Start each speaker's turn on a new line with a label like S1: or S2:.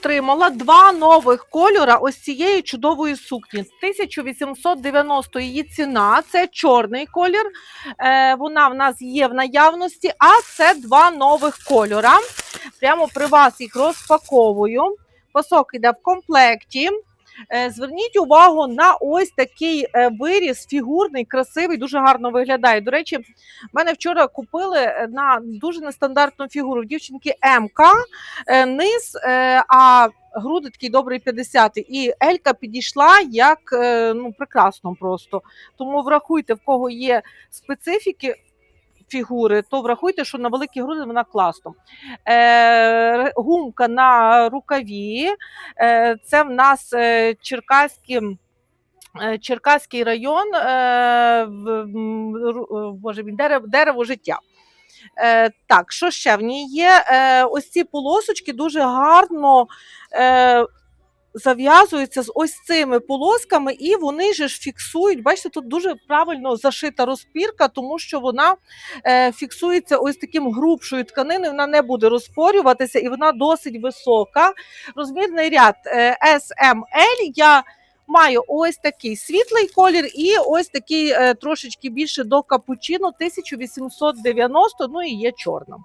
S1: Отримала два нових кольора ось цієї чудової сукні. 1890 її ціна, це чорний колір. Е, вона в нас є в наявності, а це два нових кольора. Прямо при вас їх розпаковую. Пасок йде в комплекті. Е, Зверніть увагу на ось такий е, виріз, фігурний, красивий, дуже гарно виглядає. До речі, мене вчора купили е, на дуже нестандартну фігуру дівчинки МК низ, а груди такий добрий 50 І Елька підійшла як ну, прекрасно просто. Тому врахуйте, в кого є специфіки. Фігури, то врахуйте, що на великі груди вона класно. Е, гумка на рукаві. Е, це в нас е, Черкаські. е, Черкаський район, е, боже, дерево, дерево життя. Так, що ще в ній є? Ось ці полосочки дуже гарно зав'язуються з ось цими полосками, і вони же ж фіксують. Бачите, тут дуже правильно зашита розпірка, тому що вона е, фіксується ось таким грубшою тканиною, вона не буде розпорюватися і вона досить висока. Розмірний ряд е, SML я маю ось такий світлий колір і ось такий е, трошечки більше до капучино 1890, ну і є чорна.